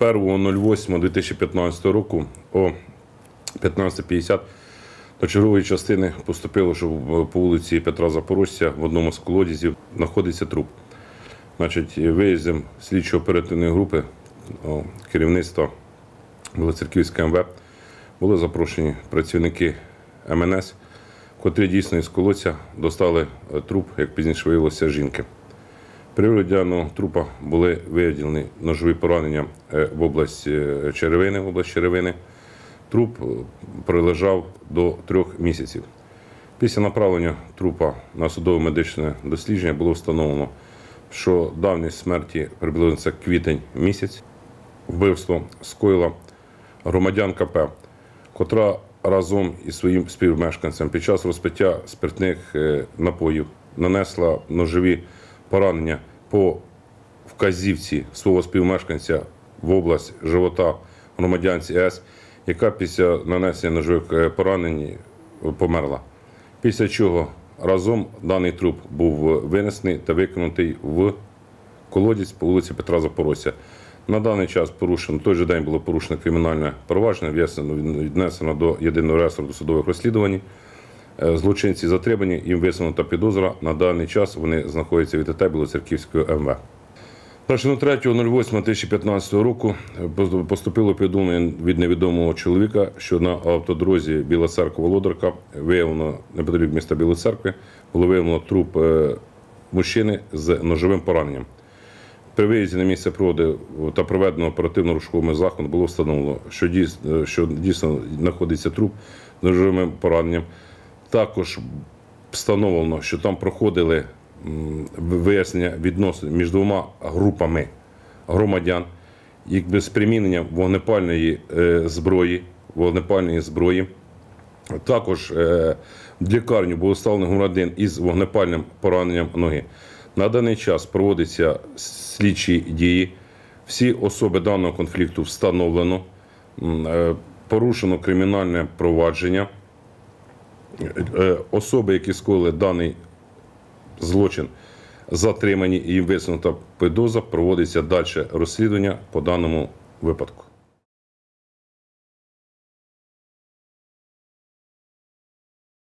1.08.2015 року о 15.50 до чергової частини поступило, що по вулиці Петра Запорожця в одному з колодязів знаходиться труп. Значить, виїздом слідчо оперативної групи керівництва Білоцерківської МВ були запрошені працівники МНС, котрі дійсно із колодця достали е, труп, як пізніше виявилося, жінки. При огляді трупа були виявлені ножові поранення е, в область е, черевини, в область черевини. Труп е, пролежав до трьох місяців. Після направлення трупа на судове медичне дослідження було встановлено, що давність смерті приблизно квітень місяць. Вбивство скоїла громадянка П, котра разом із своїм співмешканцем під час розпиття спиртних напоїв нанесла ножові поранення по вказівці свого співмешканця в область живота громадянці С, яка після нанесення ножових е, поранень е, померла. Після чого разом даний труп був винесений та викинутий в колодязь по вулиці Петра Запорожця. На даний час порушено, той же день було порушено кримінальне провадження, віднесено до єдиного реєстру досудових розслідувань. Е, Злочинці затримані, їм висунута підозра. На даний час вони знаходяться від ТТ Білоцерківської МВ. Перше 3.08.2015 року е, поступило повідомлення від невідомого чоловіка, що на автодрозі Біла церква Володарка виявлено неподалік міста Білої церкви, було виявлено труп е, мужчини з ножовим пораненням. При виїзді на місце проводу та проведеного оперативно-рушковими заходом було встановлено, що дійсно, що дійсно знаходиться труп з ножовим пораненням. Також встановлено, що там проходили вияснення відносин між двома групами громадян, якби з приміненням вогнепальної е, зброї, вогнепальної зброї. Також е, в лікарню був доставлений громадян із вогнепальним пораненням ноги. На даний час проводяться слідчі дії. Всі особи даного конфлікту встановлено, е, порушено кримінальне провадження. Е, Особи, які скоїли даний злочин, затримані і висунута підозра, проводиться далі розслідування по даному випадку.